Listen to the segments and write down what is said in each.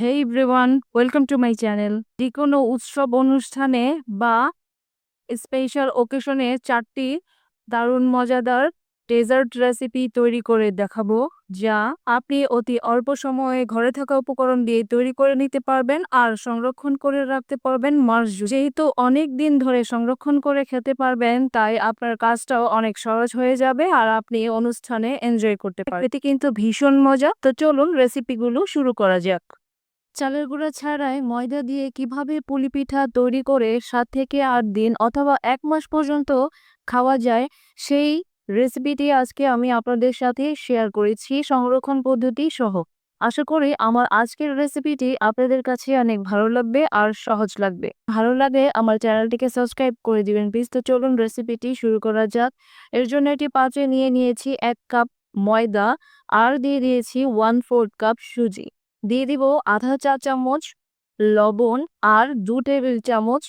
Hey everyone welcome to my channel যে কোনো উৎসব অনুষ্ঠানে বা স্পেশাল ওকেশনে চারটি দারুণ, মজাদার ডেজার্ট রেসিপি তৈরি করে দেখাবো, যা আপনি অতি অল্প সময়ে ঘরে থাকা উপকরণ দিয়ে তৈরি করে নিতে পারবেন আর সংরক্ষণ করে রাখতে পারবেন মাস। যেহেতু অনেক দিন ধরে সংরক্ষণ করে খেতে পারবেন, তাই আপনার কাজটাও অনেক সহজ হয়ে যাবে আর আপনি অনুষ্ঠানে এনজয় করতে পারবেন। এতে কিন্তু ভীষণ মজা। তো চলুন রেসিপিগুলো শুরু করা যাক। চালের গুঁড়া ছাড়াই ময়দা দিয়ে কীভাবে পুলি পিঠা তৈরি করে সাত থেকে আট দিন অথবা এক মাস পর্যন্ত খাওয়া যায়, সেই রেসিপিটি আজকে আমি আপনাদের সাথে শেয়ার করেছি সংরক্ষণ পদ্ধতি সহ। আশা করি আমার আজকের রেসিপিটি আপনাদের কাছে অনেক ভালো লাগবে আর সহজ লাগবে। ভালো লাগে আমার চ্যানেলটিকে সাবস্ক্রাইব করে দিবেন। প্লিজ তো চলুন রেসিপিটি শুরু করা যাক। এর জন্য একটি পাত্রে নিয়ে নিয়েছি এক কাপ ময়দা, আর দিয়ে দিয়েছি ওয়ান ফোর্থ কাপ সুজি। দিয়ে দিব আধা চা চামচ লবণ আর দু টেবিল চামচ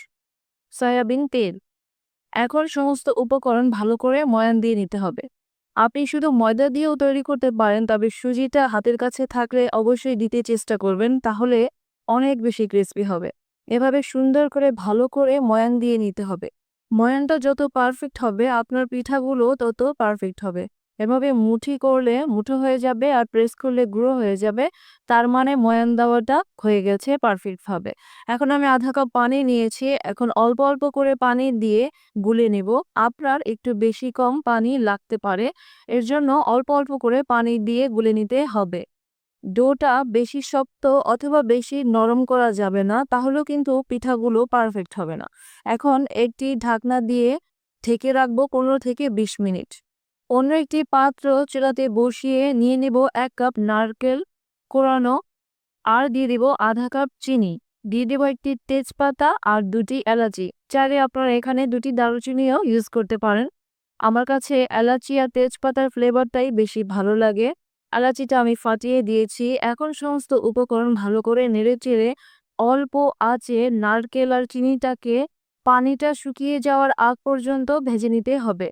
সয়াবিন তেল। এখন সমস্ত উপকরণ ভালো করে ময়ান দিয়ে নিতে হবে। আপনি শুধু ময়দা দিয়েও তৈরি করতে পারেন, তবে সুজিটা হাতের কাছে থাকলে অবশ্যই দিতে চেষ্টা করবেন, তাহলে অনেক বেশি ক্রিস্পি হবে। এভাবে সুন্দর করে ভালো করে ময়ান দিয়ে নিতে হবে। ময়ানটা যত পারফেক্ট হবে, আপনার পিঠাগুলো তত পারফেক্ট হবে। এভাবে মুঠি করলে মুঠো হয়ে যাবে আর প্রেস করলে গুঁড়ো হয়ে যাবে। তার মানে ময়ান দেওয়াটা হয়ে গেছে পারফেক্টভাবে এখন আমি আধা কাপ পানি নিয়েছি। এখন অল্প অল্প করে পানি দিয়ে গুলে নেব। আপনার একটু বেশি কম পানি লাগতে পারে। এর জন্য অল্প অল্প করে পানি দিয়ে গুলে নিতে হবে। ডোটা বেশি শক্ত অথবা বেশি নরম করা যাবে না, তাহলেও কিন্তু পিঠাগুলো পারফেক্ট হবে না। এখন একটি ঢাকনা দিয়ে ঢেকে রাখব পনেরো থেকে বিশ মিনিট। অন্য একটি পাত্র চুলাতে বসিয়ে নিয়ে নেব এক কাপ নারকেল কোরানো আর দিয়ে দেব আধা কাপ চিনি। দিয়ে দেবো একটি তেজপাতা আর দুটি এলাচি। চাইলে আপনারা এখানে দুটি দারুচিনিও ইউজ করতে পারেন। আমার কাছে এলাচি আর তেজপাতার ফ্লেভারটাই বেশি ভালো লাগে। এলাচিটা আমি ফাটিয়ে দিয়েছি। এখন সমস্ত উপকরণ ভালো করে নেড়ে চেড়ে অল্প আঁচে নারকেল আর চিনিটাকে পানিটা শুকিয়ে যাওয়ার আগ পর্যন্ত ভেজে নিতে হবে।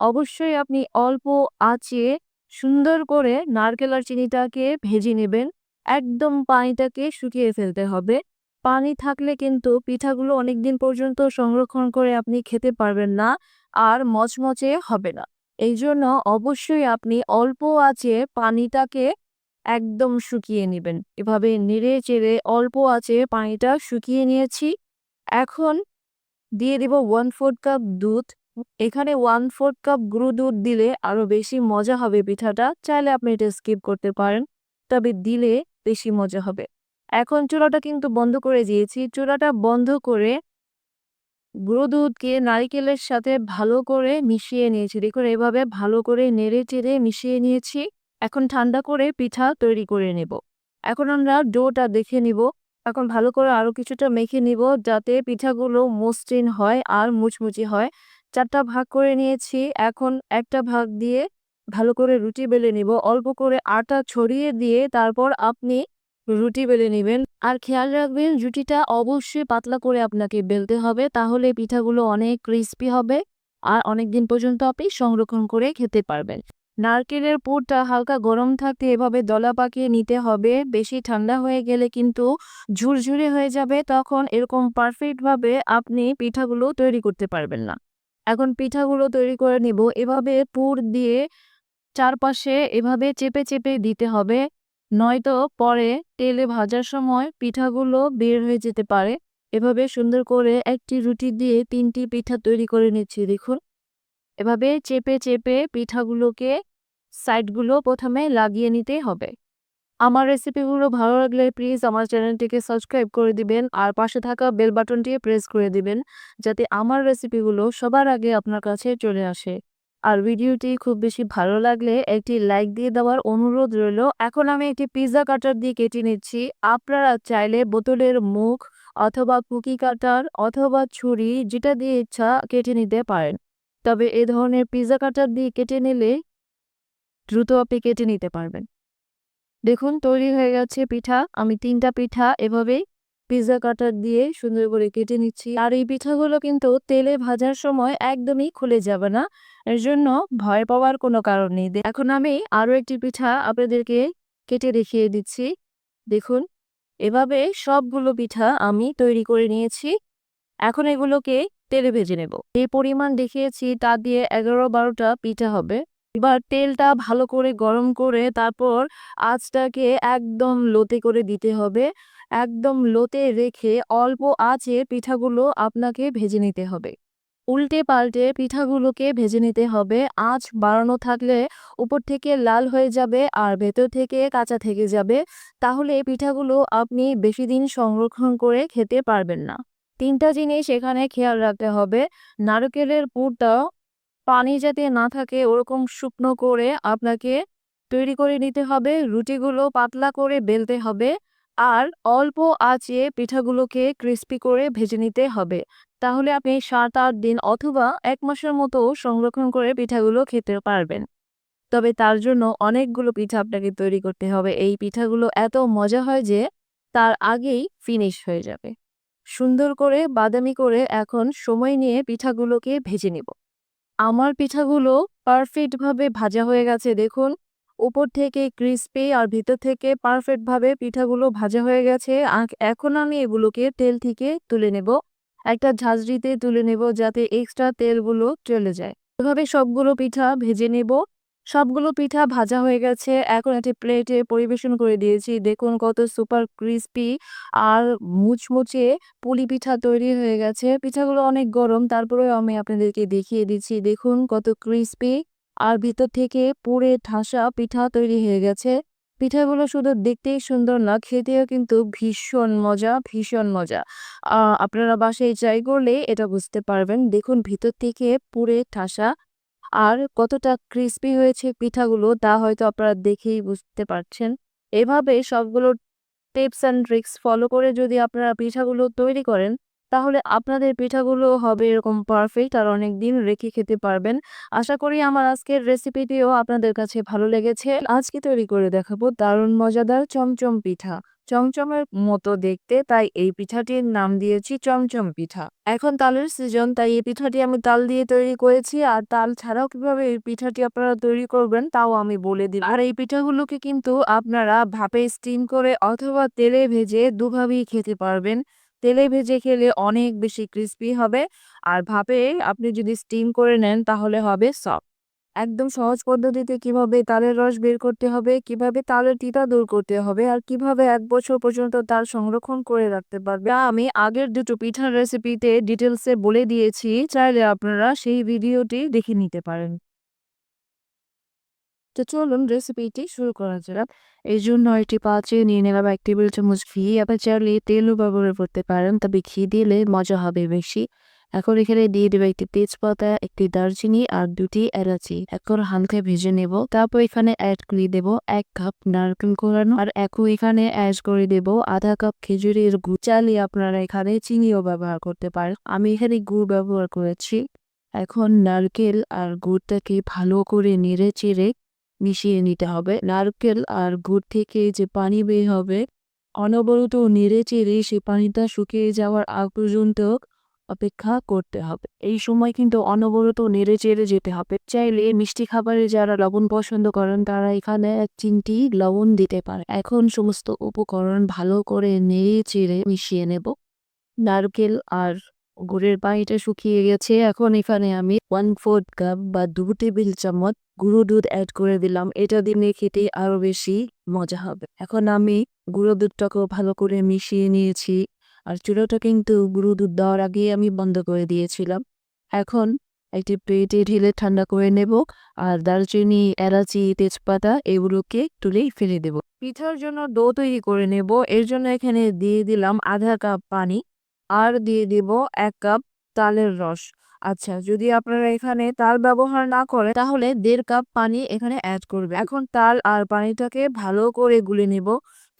অবশ্যই আপনি অল্প আঁচে সুন্দর করে নারকেল আর চিনিটাকে ভেজে নেবেন। একদম পানিটাকে শুকিয়ে ফেলতে হবে। পানি থাকলে কিন্তু পিঠাগুলো অনেক দিন পর্যন্ত সংরক্ষণ করে আপনি খেতে পারবেন না আর মচমচে হবে না। এই জন্য অবশ্যই আপনি অল্প আঁচে পানিটাকে একদম শুকিয়ে নেবেন। এভাবে নেড়ে চেড়ে অল্প আঁচে পানিটা শুকিয়ে নিয়েছি। এখন দিয়ে দেব ওয়ান ফোর্থ কাপ দুধ। এখানে ওয়ান ফোর্থ কাপ গুঁড়ো দুধ দিলে আরও বেশি মজা হবে পিঠাটা। চাইলে আপনি এটা স্কিপ করতে পারেন, তবে দিলে বেশি মজা হবে। এখন চুলাটা কিন্তু বন্ধ করে দিয়েছি। চুলাটা বন্ধ করে গুঁড়ো দুধকে নারিকেলের সাথে ভালো করে মিশিয়ে নিয়েছি। দেখুন, এভাবে ভালো করে নেড়ে চেড়ে মিশিয়ে নিয়েছি। এখন ঠান্ডা করে পিঠা তৈরি করে নেব। এখন আমরা ডোটা দেখে নিব। এখন ভালো করে আরও কিছুটা মেখে নিব যাতে পিঠাগুলো মসৃণ হয় আর মুচমুচি হয়। চারটা ভাগ করে নিয়েছি, এখন একটা ভাগ দিয়ে ভালো করে রুটি বেলে নিব। অল্প করে আটা ছড়িয়ে দিয়ে তারপর আপনি রুটি বেলে নেবেন। আর খেয়াল রাখবেন, রুটিটা অবশ্যই পাতলা করে আপনাকে বেলতে হবে, তাহলে পিঠাগুলো অনেক ক্রিস্পি হবে আর অনেক দিন পর্যন্ত আপনি সংরক্ষণ করে খেতে পারবেন। নারকেলের পুরটা হালকা গরম থাকতে এভাবে দলা পাকিয়ে নিতে হবে, বেশি ঠান্ডা হয়ে গেলে কিন্তু ঝুরঝুরে হয়ে যাবে, তখন এরকম পারফেক্টভাবে আপনি পিঠাগুলো তৈরি করতে পারবেন না। এখন পিঠাগুলো তৈরি করে নিব। এভাবে পুর দিয়ে চারপাশে এভাবে চেপে চেপে দিতে হবে। নয়তো পরে তেলে ভাজার সময় পিঠাগুলো বের হয়ে যেতে পারে। এভাবে সুন্দর করে একটি রুটি দিয়ে তিনটি পিঠা তৈরি করে নিচ্ছি, দেখুন। এভাবে চেপে চেপে পিঠাগুলোকে সাইডগুলো প্রথমে লাগিয়ে নিতে হবে। আমার রেসিপিগুলো ভালো লাগলে প্লিজ আমার চ্যানেলটিকে সাবস্ক্রাইব করে দিবেন। আর পাশে থাকা বেল বাটনটি প্রেস করে দিবেন, যাতে আমার রেসিপিগুলো সবার আগে আপনার কাছে চলে আসে। আর ভিডিওটি খুব বেশি ভালো লাগলে একটি লাইক দিয়ে দেওয়ার অনুরোধ রইল। এখন আমি একটি পিৎজা কাটার দিয়ে কেটে নিচ্ছি। আপনারা চাইলে বোতলের মুখ অথবা কুকি কাটার অথবা ছুরি যেটা দিয়ে ইচ্ছা কেটে নিতে পারেন। তবে এ ধরনের পিৎজা কাটার দিয়ে কেটে নিলে দ্রুত আপনি কেটে নিতে পারবেন। দেখুন, তৈরি হয়ে গেছে পিঠা। আমি তিনটা পিঠা এভাবেই পিৎজা কাটার দিয়ে সুন্দর করে কেটে নিচ্ছি। আর এই পিঠাগুলো কিন্তু তেলে ভাজার সময় একদমই খুলে যাবে না। এর জন্য ভয় পাওয়ার কোনো কারণ নেই। এখন আমি আরও একটি পিঠা আপনাদেরকে কেটে দেখিয়ে দিচ্ছি। দেখুন, এভাবে সবগুলো পিঠা আমি তৈরি করে নিয়েছি। এখন এগুলোকে তেলে ভেজে নেব। যে পরিমাণ দেখিয়েছি, তা দিয়ে এগারো বারোটা পিঠা হবে। এবার তেলটা ভালো করে গরম করে তারপর আঁচটাকে একদম লোতে করে দিতে হবে। একদম লোতে রেখে অল্প আঁচে পিঠাগুলো আপনাকে ভেজে নিতে হবে। উল্টে পাল্টে পিঠাগুলোকে ভেজে নিতে হবে। আঁচ বাড়ানো থাকলে উপর থেকে লাল হয়ে যাবে আর ভেতর থেকে কাঁচা থেকে যাবে। তাহলে পিঠাগুলো আপনি বেশি দিন সংরক্ষণ করে খেতে পারবেন না। তিনটা জিনিস এখানে খেয়াল রাখতে হবে। নারকেলের পুরটা পানি যাতে না থাকে, ওরকম শুকনো করে আপনাকে তৈরি করে নিতে হবে, রুটিগুলো পাতলা করে বেলতে হবে আর অল্প আঁচে পিঠাগুলোকে ক্রিস্পি করে ভেজে নিতে হবে। তাহলে আপনি সাত আট দিন অথবা এক মাসের মতো সংরক্ষণ করে পিঠাগুলো খেতে পারবেন। তবে তার জন্য অনেকগুলো পিঠা আপনাকে তৈরি করতে হবে। এই পিঠাগুলো এত মজা হয় যে তার আগেই ফিনিশ হয়ে যাবে। সুন্দর করে বাদামি করে এখন সময় নিয়ে পিঠাগুলোকে ভেজে নিব। আমার পিঠাগুলো পারফেক্টভাবে ভাজা হয়ে গেছে, দেখুন। উপর থেকে ক্রিস্পি আর ভিতর থেকে পারফেক্টভাবে পিঠাগুলো ভাজা হয়ে গেছে। এখন আমি এগুলোকে তেল থেকে তুলে নেব। একটা ঝাঁঝরিতে তুলে নেব যাতে এক্সট্রা তেলগুলো চলে যায়। এভাবে সবগুলো পিঠা ভেজে নেব। সবগুলো পিঠা ভাজা হয়ে গেছে। এখন একটি প্লেটে পরিবেশন করে দিয়েছি। দেখুন কত সুপার ক্রিস্পি আর মুচমুচে পুলি পিঠা তৈরি হয়ে গেছে। পিঠাগুলো অনেক গরম, তারপরেও আমি আপনাদেরকে দেখিয়ে দিচ্ছি। দেখুন কত ক্রিস্পি আর ভিতর থেকে পুরে ঠাসা পিঠা তৈরি হয়ে গেছে। পিঠাগুলো শুধু দেখতেই সুন্দর না, খেতেও কিন্তু ভীষণ মজা ভীষণ মজা। আপনারা বাসায় ট্রাই করলে এটা বুঝতে পারবেন। দেখুন ভিতর থেকে পুরে ঠাসা আর কতটা ক্রিস্পি হয়েছে পিঠাগুলো তা হয়তো আপনারা দেখেই বুঝতে পারছেন। এভাবে সবগুলো টিপস অ্যান্ড ট্রিক্স ফলো করে যদি আপনারা পিঠাগুলো তৈরি করেন তাহলে আপনাদের পিঠাগুলো হবে এরকম পারফেক্ট আর অনেক দিন রেখে খেতে পারবেন। আশা করি আমার আজকের রেসিপিটিও আপনাদের কাছে ভালো লেগেছে। আজকে তৈরি করে দেখাবো দারুণ মজাদার চমচম পিঠা। চমচমের মতো দেখতে, তাই এই পিঠাটির নাম দিয়েছি চমচম পিঠা। এখন তালের সিজন তাই এই পিঠাটি আমি তাল দিয়ে তৈরি করেছি। আর তাল ছাড়াও কীভাবে এই পিঠাটি আপনারা তৈরি করবেন, তাও আমি বলে দিই আর এই পিঠাগুলোকে কিন্তু আপনারা ভাপে স্টিম করে অথবা তেলে ভেজে দুভাবেই খেতে পারবেন। তেলে ভেজে খেলে অনেক বেশি ক্রিস্পি হবে। আর ভাপে আপনি যদি স্টিম করে নেন তাহলে হবে সফট একদম সহজ পদ্ধতিতে কীভাবে তালের রস বের করতে হবে, কীভাবে তালের তিতা দূর করতে হবে আর কীভাবে এক বছর পর্যন্ত তাল সংরক্ষণ করে রাখতে পারবে। আমি আগের দুটো পিঠার রেসিপিতে ডিটেলসে বলে দিয়েছি, চাইলে আপনারা সেই ভিডিওটি দেখে নিতে পারেন। তো চলুন রেসিপিটি শুরু করা যাক। এই জন্য একটি পাত্রে নিয়ে নিলাম এক টেবিল চামচ ঘি, আবার চাইলে তেলও ব্যবহার করতে পারেন, তবে ঘি দিলে মজা হবে বেশি। এখন এখানে দিয়ে দেবো একটি তেজপাতা, একটি দারচিনি আর দুটি এলাচি। এখন হালকা ভেজে নেব। তারপর এখানে অ্যাড করে দেব এক কাপ নারকেল কোরানো আর এখন এখানে অ্যাড করে দেব আধা কাপ খেজুরের গুড়। চালিয়ে আপনারা এখানে চিনিও ব্যবহার করতে পারেন। আমি এখানে গুড় ব্যবহার করেছি। এখন নারকেল আর গুড়টাকে ভালো করে নেড়ে চেড়ে মিশিয়ে নিতে হবে। নারকেল আর গুড় থেকে যে পানি বের হবে, অনবরত নেড়ে চেড়ে সে পানিটা শুকিয়ে যাওয়ার আগ পর্যন্ত অপেক্ষা করতে হবে। এই সময় কিন্তু অনবরত নেড়ে চেড়ে যেতে হবে। চাইলে মিষ্টি খাবারে যারা লবণ পছন্দ করেন, তারা এখানে এক চিমটি লবণ দিতে পারে। এখন সমস্ত উপকরণ ভালো করে নেড়ে চেড়ে মিশিয়ে নেব। নারকেল আর গুড়ের পানিটা শুকিয়ে গেছে। এখন এখানে আমি ওয়ান ফোর্থ কাপ বা দু টেবিল চামচ গুঁড়ো দুধ অ্যাড করে দিলাম। এটা দিলে খেতে আরও বেশি মজা হবে। এখন আমি গুঁড়ো দুধটাকেও ভালো করে মিশিয়ে নিয়েছি। আর চুলোটা কিন্তু গুঁড়ো দুধ দেওয়ার আগে আমি বন্ধ করে দিয়েছিলাম। এখন একটি প্লেটে ঢেলে ঠান্ডা করে নেব আর দারচিনি, এলাচি, তেজপাতা এগুলোকে তুলেই ফেলে দেব। পিঠার জন্য ডো তৈরি করে নেব। এর জন্য এখানে দিয়ে দিলাম আধা কাপ পানি। আর দিয়ে দিব এক কাপ তালের রস। আচ্ছা যদি আপনারা এখানে তাল ব্যবহার না করে তাহলে দেড় কাপ পানি এখানে অ্যাড করবে এখন তাল আর পানিটাকে ভালো করে গুলে নেব।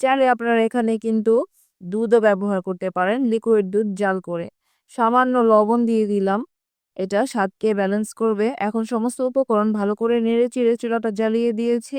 চাইলে আপনারা এখানে কিন্তু দুধও ব্যবহার করতে পারেন লিকুইড দুধ জাল করে। সামান্য লবণ দিয়ে দিলাম। এটা স্বাদকে ব্যালেন্স করবে। এখন সমস্ত উপকরণ ভালো করে নেড়ে চিড়ে চুলাটা জ্বালিয়ে দিয়েছি।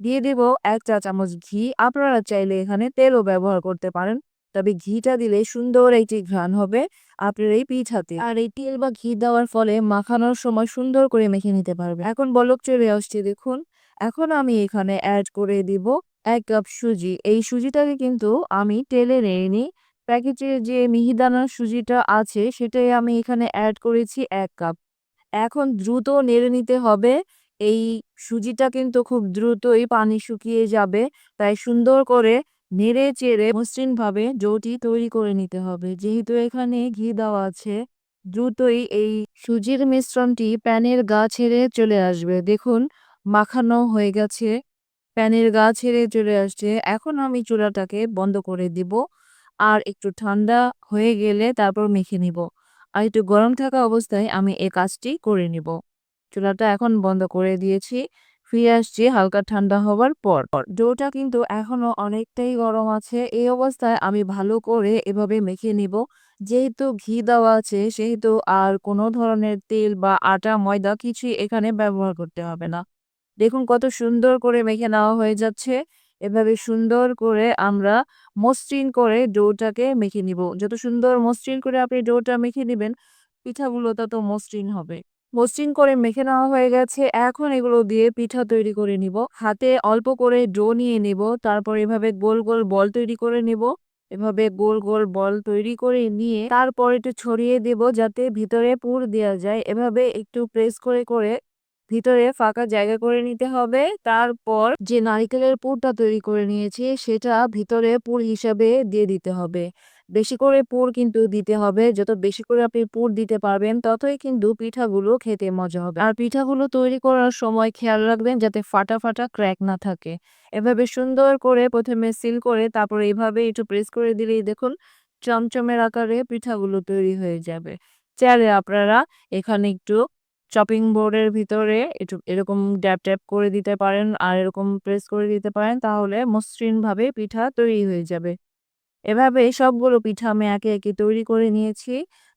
দিয়ে দেব এক চা চামচ ঘি। আপনারা চাইলে এখানে তেলও ব্যবহার করতে পারেন। তবে ঘিটা দিলে সুন্দর একটি ঘ্রাণ হবে আপনার এই পিঠাতে আর এই তেল বা ঘি দেওয়ার ফলে মাখানোর সময় সুন্দর করে মেখে নিতে পারবে এখন বলক চলে আসছে, দেখুন। এখন আমি এখানে অ্যাড করে দিব এক কাপ সুজি। এই সুজিটাকে কিন্তু আমি টেলে নেইনি প্যাকেটে যে মিহিদানার সুজিটা আছে, সেটাই আমি এখানে অ্যাড করেছি এক কাপ এখন দ্রুত নেড়ে নিতে হবে। এই সুজিটা কিন্তু খুব দ্রুতই পানি শুকিয়ে যাবে, তাই সুন্দর করে নেড়ে চেড়ে মসৃণভাবে ডোটি তৈরি করে নিতে হবে। যেহেতু এখানে ঘি দেওয়া আছে, দ্রুতই এই সুজির মিশ্রণটি প্যানের গা ছেড়ে চলে আসবে। দেখুন, মাখানো হয়ে গেছে। প্যানের গা ছেড়ে চলে আসছে। এখন আমি চুলাটাকে বন্ধ করে দিব। আর একটু ঠান্ডা হয়ে গেলে তারপর মেখে নিব। আর একটু গরম থাকা অবস্থায় আমি এই কাজটি করে নিব। চুলাটা এখন বন্ধ করে দিয়েছি। ফিরে আসছি হালকা ঠান্ডা হওয়ার পর। ডোটা কিন্তু এখনও অনেকটাই গরম আছে। এই অবস্থায় আমি ভালো করে এভাবে মেখে নিব। যেহেতু ঘি দেওয়া আছে, সেহেতু আর কোনো ধরনের তেল বা আটা, ময়দা কিছুই এখানে ব্যবহার করতে হবে না। দেখুন কত সুন্দর করে মেখে নেওয়া হয়ে যাচ্ছে। এভাবে সুন্দর করে আমরা মসৃণ করে ডোটাকে মেখে নিব। যত সুন্দর মসৃণ করে আপনি ডোটা মেখে নেবেন পিঠাগুলো তত মসৃণ হবে। মসৃণ করে মেখে নেওয়া হয়ে গেছে। এখন এগুলো দিয়ে পিঠা তৈরি করে নিব। হাতে অল্প করে ডো নিয়ে নিব। তারপর এভাবে গোল গোল বল তৈরি করে নিব। এভাবে গোল গোল বল তৈরি করে নিয়ে তারপর একটু ছড়িয়ে দেব যাতে ভিতরে পুর দেওয়া যায়। এভাবে একটু প্রেস করে করে ভিতরে ফাঁকা জায়গা করে নিতে হবে। তারপর যে নারিকেলের পুরটা তৈরি করে নিয়েছি, সেটা ভিতরে পুর হিসাবে দিয়ে দিতে হবে। বেশি করে পুর কিন্তু দিতে হবে। যত বেশি করে আপনি পুর দিতে পারবেন, ততই কিন্তু পিঠাগুলো খেতে মজা হবে। আর পিঠাগুলো তৈরি করার সময় খেয়াল রাখবেন যাতে ফাটা ফাটা ক্র্যাক না থাকে। এভাবে সুন্দর করে প্রথমে সিল করে তারপর এইভাবে একটু প্রেস করে দিলেই দেখুন চমচমের আকারে পিঠাগুলো তৈরি হয়ে যাবে। চাইলে আপনারা এখানে একটু চপিং বোর্ডের ভিতরে একটু এরকম ড্যাপ ট্যাপ করে দিতে পারেন। আর এরকম প্রেস করে দিতে পারেন, তাহলে মসৃণভাবে পিঠা তৈরি হয়ে যাবে। এভাবে সবগুলো পিঠা আমি একে একে তৈরি করে নিয়েছি।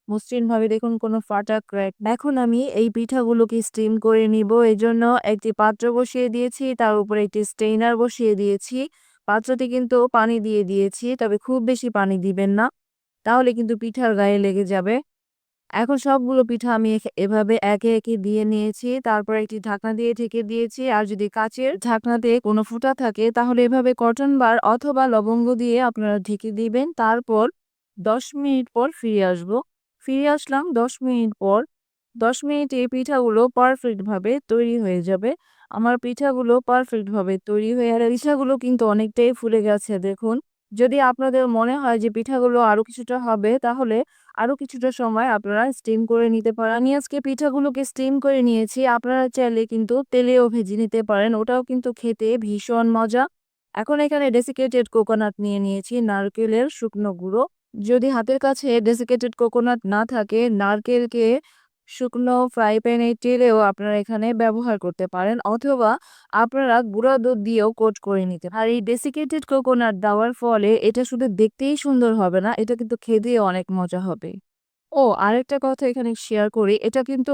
মসৃণভাবে দেখুন কোনো ফাটা ক্র্যাক। এখন আমি এই পিঠাগুলোকে স্টিম করে নিব। এই জন্য একটি পাত্র বসিয়ে দিয়েছি, তার উপরে একটি স্টেইনার বসিয়ে দিয়েছি। পাত্রটি কিন্তু পানি দিয়ে দিয়েছি, তবে খুব বেশি পানি দিবেন না। তাহলে কিন্তু পিঠার গায়ে লেগে যাবে। এখন সবগুলো পিঠা আমি এভাবে একে একে দিয়ে নিয়েছি। তারপর একটি ঢাকনা দিয়ে ঢেকে দিয়েছি। আর যদি কাচের ঢাকনাতে কোনো ফুটা থাকে, তাহলে এভাবে কটন বার অথবা লবঙ্গ দিয়ে আপনারা ঢেকে দিবেন। তারপর দশ মিনিট পর ফিরে আসব। ফিরে আসলাম দশ মিনিট পর। দশ মিনিটে পিঠাগুলো পারফেক্ট ভাবে তৈরি হয়ে যাবে। আমার পিঠাগুলো পারফেক্ট ভাবে তৈরি হয়ে আর পিঠাগুলো কিন্তু অনেকটাই ফুলে গেছে, দেখুন। যদি আপনাদের মনে হয় যে পিঠাগুলো আরও কিছুটা হবে, তাহলে আরও কিছুটা সময় আপনারা স্টিম করে নিতে পারেন। আমি আজকে পিঠাগুলোকে স্টিম করে নিয়েছি। আপনারা চাইলে কিন্তু তেলেও ভেজে নিতে পারেন। ওটাও কিন্তু খেতে ভীষণ মজা। এখন এখানে ডেসিকেটেড কোকোনাট নিয়ে নিয়েছি, নারকেলের শুকনো গুঁড়ো। যদি হাতের কাছে ডেসিকেটেড কোকোনাট না থাকে, নারকেলকে শুকনো ফ্রাই প্যানে তেলেও আপনারা এখানে ব্যবহার করতে পারেন অথবা আপনারা গুঁড়া দুধ দিয়েও কোট করে নিতে আর এই ডেসিকেটেড কোকোনাট দেওয়ার ফলে এটা শুধু দেখতেই সুন্দর হবে না, এটা কিন্তু খেতে অনেক মজা হবে। ও, আরেকটা কথা এখানে শেয়ার করি, এটা কিন্তু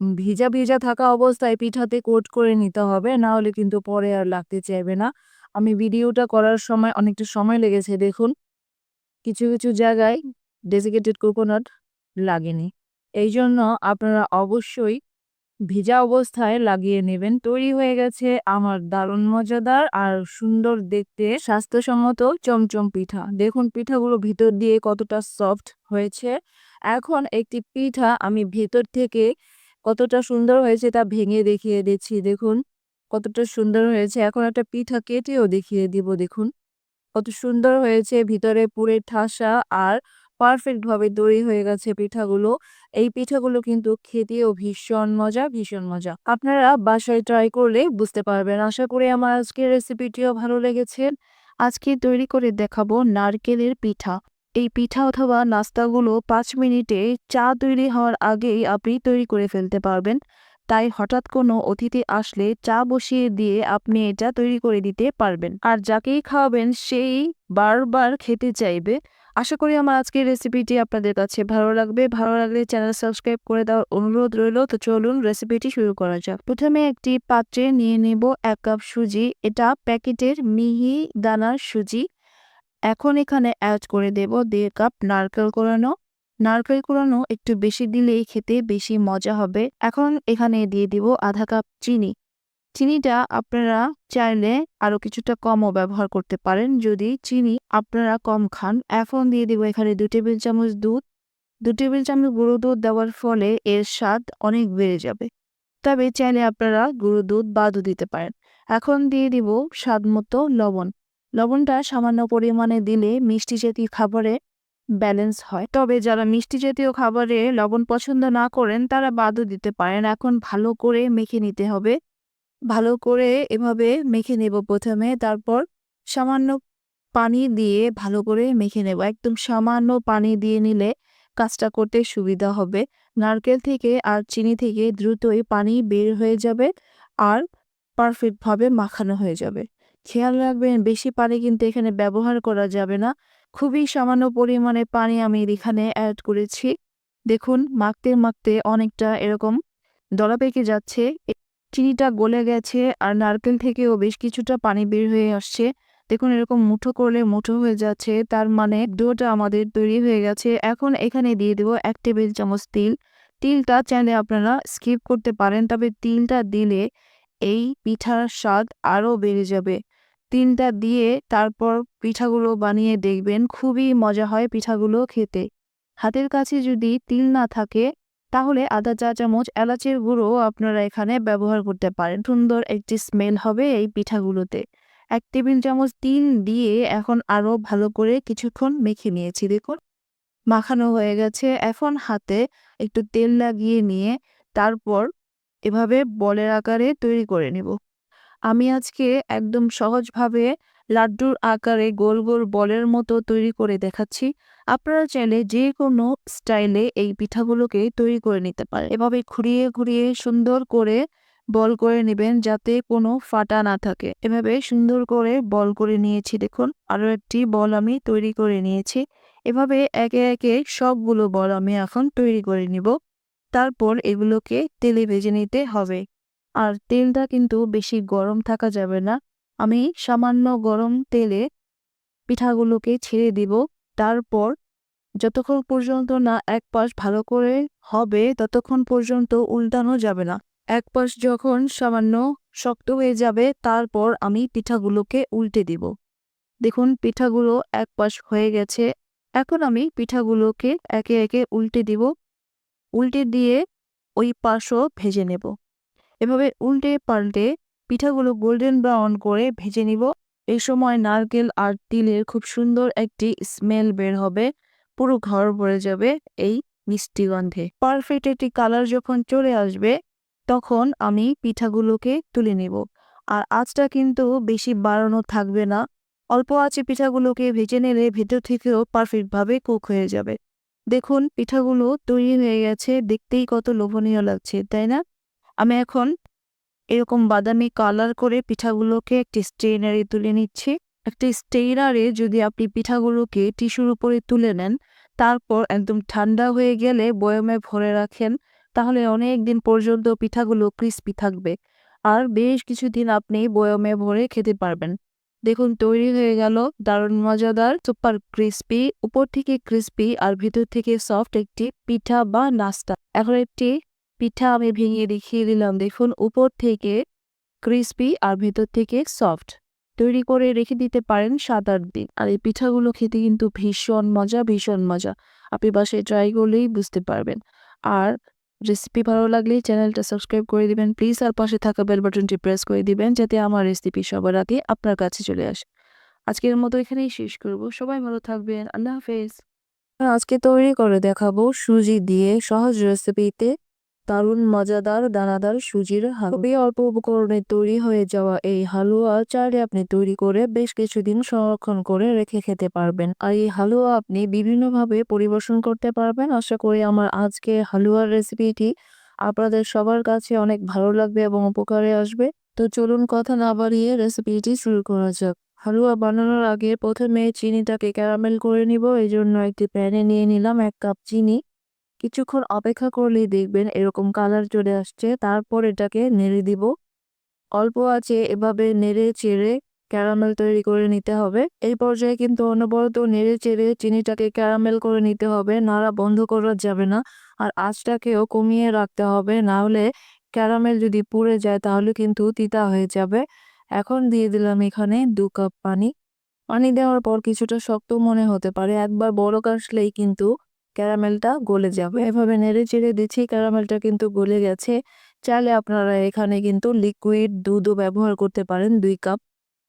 ভিজা ভিজা থাকা অবস্থায় পিঠাতে কোট করে নিতে হবে, না হলে কিন্তু পরে আর লাগতে চাইবে না। আমি ভিডিওটা করার সময় অনেকটা সময় লেগেছে, দেখুন। কিছু কিছু জায়গায় ডেসিকেটেড কোকোনাট লাগেনি। এই জন্য আপনারা অবশ্যই ভিজা অবস্থায় লাগিয়ে নেবেন। তৈরি হয়ে গেছে আমার দারুণ মজাদার আর সুন্দর দেখতে স্বাস্থ্যসম্মত চমচম পিঠা। দেখুন পিঠাগুলো ভিতর দিয়ে কতটা সফট হয়েছে। এখন একটি পিঠা আমি ভেতর থেকে কতটা সুন্দর হয়েছে তা ভেঙে দেখিয়ে দিচ্ছি। দেখুন কতটা সুন্দর হয়েছে। এখন একটা পিঠা কেটেও দেখিয়ে দিব। দেখুন কত সুন্দর হয়েছে ভিতরে পুরে ঠাসা আর পারফেক্ট ভাবে তৈরি হয়ে গেছে পিঠাগুলো। এই পিঠাগুলো কিন্তু খেতেও ভীষণ মজা ভীষণ মজা। আপনারা বাসায় ট্রাই করলে বুঝতে পারবেন। আশা করি আমার আজকের রেসিপিটিও ভালো লেগেছে। আজকে তৈরি করে দেখাবো নারকেলের পিঠা। এই পিঠা অথবা নাস্তাগুলো পাঁচ মিনিটে চা তৈরি হওয়ার আগেই আপনি তৈরি করে ফেলতে পারবেন। তাই হঠাৎ কোনো অতিথি আসলে চা বসিয়ে দিয়ে আপনি এটা তৈরি করে দিতে পারবেন। আর যাকেই খাওয়াবেন, সেই বারবার খেতে চাইবে। আশা করি আমার আজকের রেসিপিটি আপনাদের কাছে ভালো লাগবে। ভালো লাগলে চ্যানেল সাবস্ক্রাইব করে দেওয়ার অনুরোধ রইল। তো চলুন রেসিপিটি শুরু করা যাক। প্রথমে একটি পাত্রে নিয়ে নেব এক কাপ সুজি। এটা প্যাকেটের মিহি দানার সুজি। এখন এখানে অ্যাড করে দেব দেড় কাপ নারকেল কোরানো। নারকেল কোরানো একটু বেশি দিলেই খেতে বেশি মজা হবে। এখন এখানে দিয়ে দিব আধা কাপ চিনি। চিনিটা আপনারা চাইলে আরও কিছুটা কমও ব্যবহার করতে পারেন। যদি চিনি আপনারা কম খান, এখন দিয়ে দিব এখানে দু টেবিল চামচ দুধ। দু টেবিল চামচ গুঁড়ো দুধ দেওয়ার ফলে এর স্বাদ অনেক বেড়ে যাবে। তবে চাইলে আপনারা গুঁড়ো দুধ বাদও দিতে পারেন। এখন দিয়ে দিব স্বাদ মতো লবণ। লবণটা সামান্য পরিমাণে দিলে মিষ্টি জাতীয় খাবারে ব্যালেন্স হয়। তবে যারা মিষ্টি জাতীয় খাবারে লবণ পছন্দ না করেন, তারা বাদও দিতে পারেন। এখন ভালো করে মেখে নিতে হবে। ভালো করে এভাবে মেখে নেব প্রথমে। তারপর সামান্য পানি দিয়ে ভালো করে মেখে নেব। একদম সামান্য পানি দিয়ে নিলে কাজটা করতে সুবিধা হবে। নারকেল থেকে আর চিনি থেকে দ্রুতই পানি বের হয়ে যাবে আর পারফেক্টভাবে মাখানো হয়ে যাবে। খেয়াল রাখবেন, বেশি পানি কিন্তু এখানে ব্যবহার করা যাবে না। খুবই সামান্য পরিমাণে পানি আমি এখানে অ্যাড করেছি। দেখুন, মাখতে মাখতে অনেকটা এরকম দলা পেকে যাচ্ছে। চিনিটা গলে গেছে আর নারকেল থেকেও বেশ কিছুটা পানি বের হয়ে আসছে। দেখুন, এরকম মুঠো করলে মুঠো হয়ে যাচ্ছে, তার মানে ডোটা আমাদের তৈরি হয়ে গেছে। এখন এখানে দিয়ে দেবো এক টেবিল চামচ তিল। তিলটা চাইলে আপনারা স্কিপ করতে পারেন, তবে তিলটা দিলে এই পিঠার স্বাদ আরও বেড়ে যাবে। তিলটা দিয়ে তারপর পিঠাগুলো বানিয়ে দেখবেন, খুবই মজা হয় পিঠাগুলো খেতে। হাতের কাছে যদি তিল না থাকে তাহলে আধা চা চামচ এলাচের গুঁড়ো আপনারা এখানে ব্যবহার করতে পারেন। সুন্দর একটি স্মেল হবে এই পিঠাগুলোতে। এক টেবিল চামচ তিল দিয়ে এখন আরও ভালো করে কিছুক্ষণ মেখে নিয়েছি, দেখুন। মাখানো হয়ে গেছে। এখন হাতে একটু তেল লাগিয়ে নিয়ে তারপর এভাবে বলের আকারে তৈরি করে নিব। আমি আজকে একদম সহজভাবে লাড্ডুর আকারে গোল গোল বলের মতো তৈরি করে দেখাচ্ছি। আপনারা চাইলে যে কোনো স্টাইলে এই পিঠাগুলোকে তৈরি করে নিতে পারে এভাবে ঘুরিয়ে ঘুরিয়ে সুন্দর করে বল করে নেবেন যাতে কোনো ফাটা না থাকে। এভাবে সুন্দর করে বল করে নিয়েছি দেখুন। আরও একটি বল আমি তৈরি করে নিয়েছি। এভাবে একে একে সবগুলো বল আমি এখন তৈরি করে নিব। তারপর এগুলোকে তেলে ভেজে নিতে হবে। আর তেলটা কিন্তু বেশি গরম থাকা যাবে না। আমি সামান্য গরম তেলে পিঠাগুলোকে ছেড়ে দিব। তারপর যতক্ষণ পর্যন্ত না এক পাশ ভালো করে হবে, ততক্ষণ পর্যন্ত উল্টানো যাবে না। এক পাশ যখন সামান্য শক্ত হয়ে যাবে, তারপর আমি পিঠাগুলোকে উল্টে দিব। দেখুন, পিঠাগুলো এক পাশ হয়ে গেছে। এখন আমি পিঠাগুলোকে একে একে উল্টে দিব। উল্টে দিয়ে ওই পাশও ভেজে নেব। এভাবে উল্টে পাল্টে পিঠাগুলো গোল্ডেন ব্রাউন করে ভেজে নিব। এই সময় নারকেল আর তিলের খুব সুন্দর একটি স্মেল বের হবে। পুরো ঘর ভরে যাবে এই মিষ্টি গন্ধে। পারফেক্ট একটি কালার যখন চলে আসবে, তখন আমি পিঠাগুলোকে তুলে নিব। আর আঁচটা কিন্তু বেশি বাড়ানো থাকবে না। অল্প আঁচে পিঠাগুলোকে ভেজে নিলে ভেতর থেকেও পারফেক্টভাবে কুক হয়ে যাবে। দেখুন, পিঠাগুলো তৈরি হয়ে গেছে। দেখতেই কত লোভনীয় লাগছে, তাই না? আমি এখন এরকম বাদামি কালার করে পিঠাগুলোকে একটি স্টেইনারে তুলে নিচ্ছি। একটি স্টেইনারে যদি আপনি পিঠাগুলোকে টিস্যুর উপরে তুলে নেন, তারপর একদম ঠান্ডা হয়ে গেলে বয়মে ভরে রাখেন, তাহলে অনেক দিন পর্যন্ত পিঠাগুলো ক্রিস্পি থাকবে। আর বেশ কিছুদিন আপনি বয়মে ভরে খেতে পারবেন। দেখুন, তৈরি হয়ে গেল দারুণ মজাদার, সুপার ক্রিস্পি, উপর থেকে ক্রিস্পি আর ভিতর থেকে সফট একটি পিঠা বা নাস্তা। এখন একটি পিঠা আমি ভেঙে দেখিয়ে দিলাম। দেখুন, উপর থেকে ক্রিস্পি আর ভেতর থেকে সফট তৈরি করে রেখে দিতে পারেন সাত আট দিন। আর এই পিঠাগুলো খেতে কিন্তু ভীষণ মজা ভীষণ মজা। আপনি বাসায় ট্রাই করলেই বুঝতে পারবেন। আর রেসিপি ভালো লাগলে চ্যানেলটা সাবস্ক্রাইব করে দিবেন। প্লিজ আর পাশে থাকা বেল বাটনটি প্রেস করে দিবেন যাতে আমার রেসিপি সবার আগে আপনার কাছে চলে আসে। আজকের মতো এখানেই শেষ করব। সবাই ভালো থাকবেন। আল্লাহ হাফেজ। আজকে তৈরি করে দেখাবো সুজি দিয়ে সহজ রেসিপিতে দারুণ, মজাদার, দানাদার, সুজির হালুয়া অল্প উপকরণে তৈরি হয়ে যাওয়া এই হালুয়া চাইলে আপনি তৈরি করে বেশ কিছুদিন সংরক্ষণ করে রেখে খেতে পারবেন। আর এই হালুয়া আপনি বিভিন্নভাবে পরিবেশন করতে পারবেন। আশা করি আমার আজকে হালুয়ার রেসিপিটি আপনাদের সবার কাছে অনেক ভালো লাগবে এবং উপকারে আসবে। তো চলুন কথা না বাড়িয়ে রেসিপিটি শুরু করা যাক। হালুয়া বানানোর আগে প্রথমে চিনিটাকে ক্যারামেল করে নিব। এই জন্য একটি প্যানে নিয়ে নিলাম এক কাপ চিনি। কিছুক্ষণ অপেক্ষা করলেই দেখবেন এরকম কালার চলে আসছে, তারপর এটাকে নেড়ে দিব। অল্প আছে, এভাবে নেড়ে চেড়ে ক্যারামেল তৈরি করে নিতে হবে। এই পর্যায়ে কিন্তু অনবরত নেড়ে চেড়ে চিনিটাকে ক্যারামেল করে নিতে হবে, নাড়া বন্ধ করা যাবে না। আর আঁচটাকেও কমিয়ে রাখতে হবে, না হলে ক্যারামেল যদি পুড়ে যায় তাহলে কিন্তু তিতা হয়ে যাবে। এখন দিয়ে দিলাম এখানে দু কাপ পানি। পানি দেওয়ার পর কিছুটা শক্ত মনে হতে পারে, একবার বড় কাশলেই কিন্তু ক্যারামেলটা গলে যাবে। এভাবে নেড়ে চেড়ে দিচ্ছি, ক্যারামেলটা কিন্তু গলে গেছে। চাইলে আপনারা এখানে কিন্তু লিকুইড দুধও ব্যবহার করতে পারেন দুই কাপ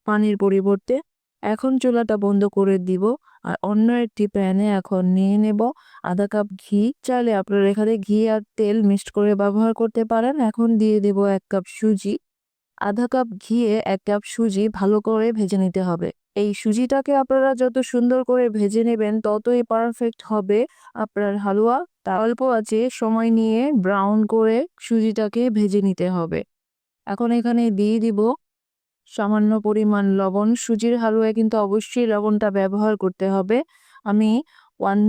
পানির পরিবর্তে। এখন চুলাটা বন্ধ করে দিব আর অন্য একটি প্যানে এখন নিয়ে নেব আধা কাপ ঘি। চাইলে আপনারা এখানে ঘি আর তেল মিক্সড করে ব্যবহার করতে পারেন। এখন দিয়ে দেব এক কাপ সুজি। আধা কাপ ঘিয়ে এক কাপ সুজি ভালো করে ভেজে নিতে হবে। এই সুজিটাকে আপনারা যত সুন্দর করে ভেজে নেবেন, ততই পারফেক্ট হবে আপনার হালুয়া। তা অল্প আছে, সময় নিয়ে ব্রাউন করে সুজিটাকে ভেজে নিতে হবে। এখন এখানে দিয়ে দিব সামান্য পরিমাণ লবণ। সুজির হালুয়ায় কিন্তু অবশ্যই লবণটা ব্যবহার করতে হবে। আমি ওয়ান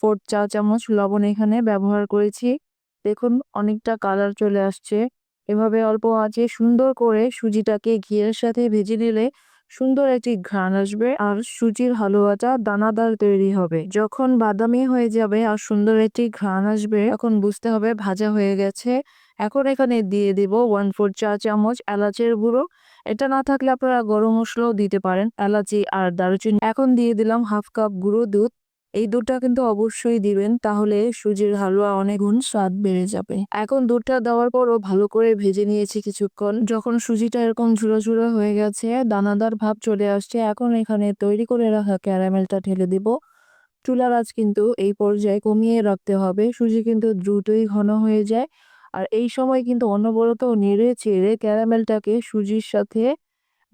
ফোর চা চামচ লবণ এখানে ব্যবহার করেছি। দেখুন, অনেকটা কালার চলে আসছে। এভাবে অল্প আঁচে সুন্দর করে সুজিটাকে ঘিয়ের সাথে ভেজে নিলে সুন্দর একটি ঘ্রাণ আসবে আর সুজির হালুয়াটা দানাদার তৈরি হবে। যখন বাদামি হয়ে যাবে আর সুন্দর একটি ঘ্রাণ আসবে, তখন বুঝতে হবে ভাজা হয়ে গেছে। এখন এখানে দিয়ে দিব ওয়ান ফোর চা চামচ এলাচের গুঁড়ো। এটা না থাকলে আপনারা গরম মশলাও দিতে পারেন, এলাচি আর দারুচিনি। এখন দিয়ে দিলাম হাফ কাপ গুঁড়ো দুধ। এই দুধটা কিন্তু অবশ্যই দিবেন, তাহলে সুজির হালুয়া অনেক গুণ স্বাদ বেড়ে যাবে। এখন দুধটা দেওয়ার পরও ভালো করে ভেজে নিয়েছি কিছুক্ষণ। যখন সুজিটা এরকম ঝুড়ো ঝুড়ো হয়ে গেছে, দানাদার ভাব চলে আসছে, এখন এখানে তৈরি করে রাখা ক্যারামেলটা ঢেলে দিব। চুলার আঁচ কিন্তু এই পর্যায়ে কমিয়ে রাখতে হবে, সুজি কিন্তু দ্রুতই ঘন হয়ে যায়। আর এই সময় কিন্তু অনবরত নেড়ে চেড়ে ক্যারামেলটাকে সুজির সাথে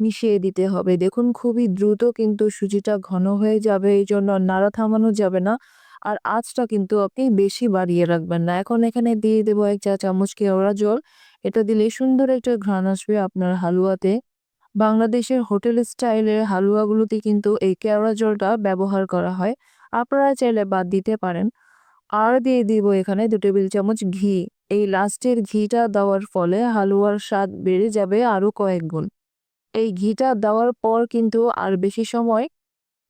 মিশিয়ে দিতে হবে। দেখুন, খুবই দ্রুত কিন্তু সুজিটা ঘন হয়ে যাবে, এই জন্য নাড়া থামানো যাবে না। আর আঁচটা কিন্তু আপনি বেশি বাড়িয়ে রাখবেন না। এখন এখানে দিয়ে দেবো এক চা চামচ কেওড়া জল। এটা দিলে সুন্দর একটা ঘ্রাণ আসবে আপনার হালুয়াতে। বাংলাদেশের হোটেল স্টাইলের হালুয়াগুলোতে কিন্তু এই কেওড়া জলটা ব্যবহার করা হয়। আপনারা চাইলে বাদ দিতে পারেন। আর দিয়ে দিব এখানে দু টেবিল চামচ ঘি। এই লাস্টের ঘিটা দেওয়ার ফলে হালুয়ার স্বাদ বেড়ে যাবে আরও কয়েক গুণ। এই ঘিটা দেওয়ার পর কিন্তু আর বেশি সময়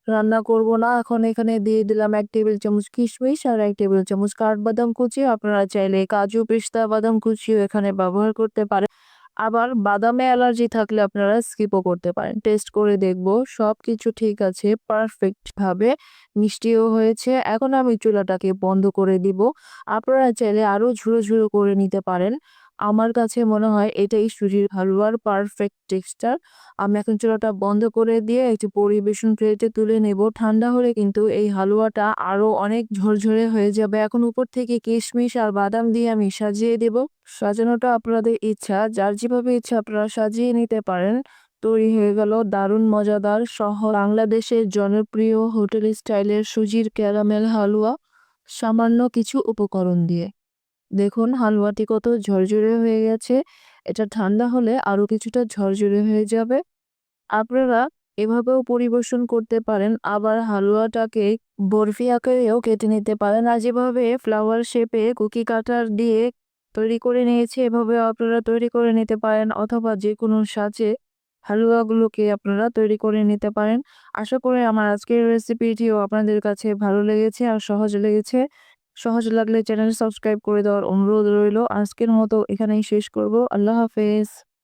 রান্না করব না। এখন এখানে দিয়ে দিলাম এক টেবিল চামচ কিশমিশ আর এক টেবিল চামচ কাঠবাদাম কুচি। আপনারা চাইলে কাজু, পেস্তা, বাদাম কুচিও এখানে ব্যবহার করতে পারেন। আবার বাদামে অ্যালার্জি থাকলে আপনারা স্কিপও করতে পারেন। টেস্ট করে দেখব। সব কিছু ঠিক আছে, পারফেক্ট ভাবে মিষ্টিও হয়েছে। এখন আমি চুলাটাকে বন্ধ করে দিব। আপনারা চাইলে আরও ঝুড়ো ঝুড়ো করে নিতে পারেন। আমার কাছে মনে হয় এটাই সুজির হালুয়ার পারফেক্ট টেক্সচার আমি এখন চুলাটা বন্ধ করে দিয়ে একটু পরিবেশন প্লেটে তুলে নেব। ঠান্ডা হলে কিন্তু এই হালুয়াটা আরও অনেক ঝরঝরে হয়ে যাবে। এখন উপর থেকে কিশমিশ আর বাদাম দিয়ে আমি সাজিয়ে দেব। সাজানোটা আপনাদের ইচ্ছা, যার যেভাবে ইচ্ছা আপনারা সাজিয়ে নিতে পারেন। তৈরি হয়ে গেল দারুণ মজাদার সহ বাংলাদেশের জনপ্রিয় হোটেল স্টাইলের সুজির ক্যারামেল হালুয়া। সামান্য কিছু উপকরণ দিয়ে। দেখুন, হালুয়াটি কত ঝরঝরে হয়ে গেছে। এটা ঠান্ডা হলে আরও কিছুটা ঝরঝরে হয়ে যাবে। আপনারা এভাবেও পরিবেশন করতে পারেন। আবার হালুয়াটাকে বরফি আকারেও কেটে নিতে পারেন। আর যেভাবে ফ্লাওয়ার শেপে কুকি কাটার দিয়ে তৈরি করে নিয়েছি, এভাবে আপনারা তৈরি করে নিতে পারেন। অথবা যে কোনো সাজে হালুয়াগুলোকে আপনারা তৈরি করে নিতে পারেন। আশা করি আমার আজকের রেসিপিটিও আপনাদের কাছে ভালো লেগেছে আর সহজ লেগেছে। সহজ লাগলে চ্যানেল সাবস্ক্রাইব করে দেওয়ার অনুরোধ রইল। আজকের মতো এখানেই শেষ করব। আল্লাহ হাফেজ।